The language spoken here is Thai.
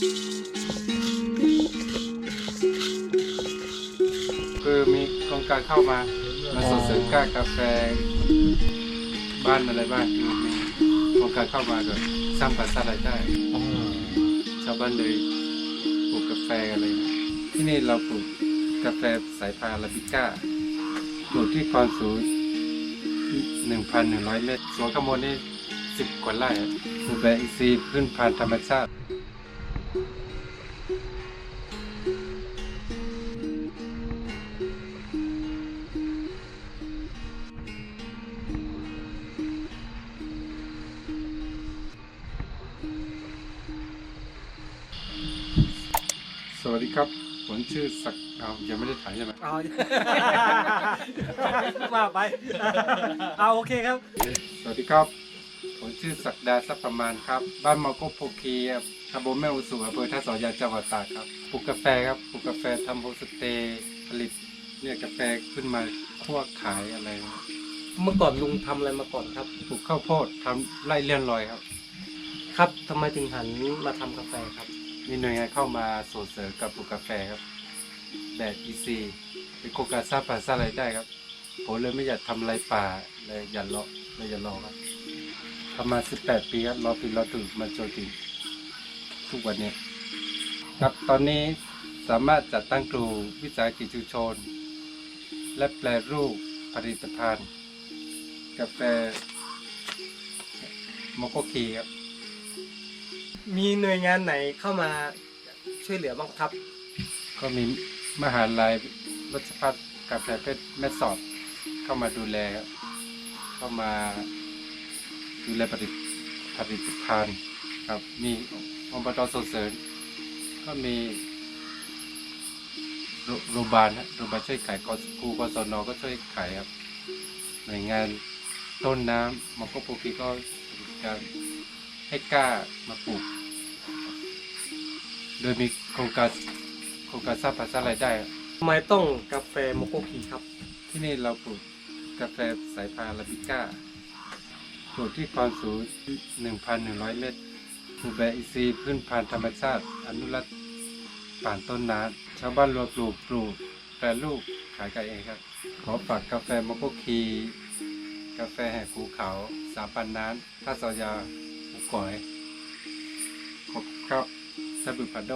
คือมีโครงการเข้ามามาส่งเสริมการกาแฟบ้านอะไรบ้างมีโครงการเข้ามาก็สร้างปัจจัยรายได้ชาวบ้านเลยปลูกกาแฟอะไรที่นี่เราปลูกกาแฟสายพาลาบิก้าปลูกที่ความสูง1,100 เมตรสวนขโมยนี่10 กว่าไร่ปลูกแบบอีซีพื้นพันธรรมชาติ สวัสดีครับ ผมชื่อศักดิ์เอายังไม่ได้ถ่ายใช่ไหมเอา ว่าไป เอาโอเคครับ สวัสดีครับ ผมชื่อศักดาทรัพย์ประมาณครับ บ้านมอโกโพคีครับตำบลแม่อุสุอำเภอท่าสอยาจังหวัดตากครับปลูกกาแฟครับปลูกกาแฟทำโฮสเตย์ผลิตเนี่ยกาแฟขึ้นมาคั่วขายอะไร เมื่อก่อนลุงทำอะไรมาก่อนครับ ปลูกข้าวโพดทำไร่เลื่อนลอยครับ ครับทำไมถึงหันมาทำกาแฟครับ มีหน่วยงานเข้ามาส่งเสริมกับปลูกกาแฟครับแบบอีซีเป็นโครงการสร้างป่าสร้างรายได้ครับ ผมเลยไม่อยากทำไรป่าเลยอย่ารอเลยอย่ารอครับทำมา 18 ปีครับรอปีรอถึงมาจนถึงทุกวันนี้ครับตอนนี้สามารถจัดตั้งกลุ่มวิสาหกิจชุมชน และแปลรูปผลิตภัณฑ์ กาแฟโมโกคีครับ มีหน่วยงานไหนเข้ามาช่วยเหลือบ้างครับ ก็มีมหาลัยวัชพัฒน์กาแฟเพชรแม่สอดเข้ามาดูแลครับเข้ามาดูแลผลิตผลิตภัณฑ์ครับ มีองค์ประกอบส่งเสริมก็มีโรโรงพยาบาลฮะโรงพยาบาลช่วยขายกสกูกศนก็ช่วยขายครับหน่วยงานต้นน้ำมอโกโปกีก็การ ให้กล้ามาปลูก โดยมีโครงการโครงการสร้างภาษารายได้ครับทำไมต้องกาแฟโมโกคีครับ ที่นี่เราปลูกกาแฟสายพาราบิก้า ปลูกที่ความสูง 1,100 เมตรปลูกแบบอีซีพื้นพันธุ์ธรรมชาติ อนุรักษ์ป่านต้นน้ำชาวบ้านรวมปลูกปลูกแปรรูปขายกันเองครับ ขอฝากกาแฟมอโกคี กาแฟแห่งภูเขา สามปันน้ำท่าสอยา ฝอยขอบคุณครับซาบุปาโด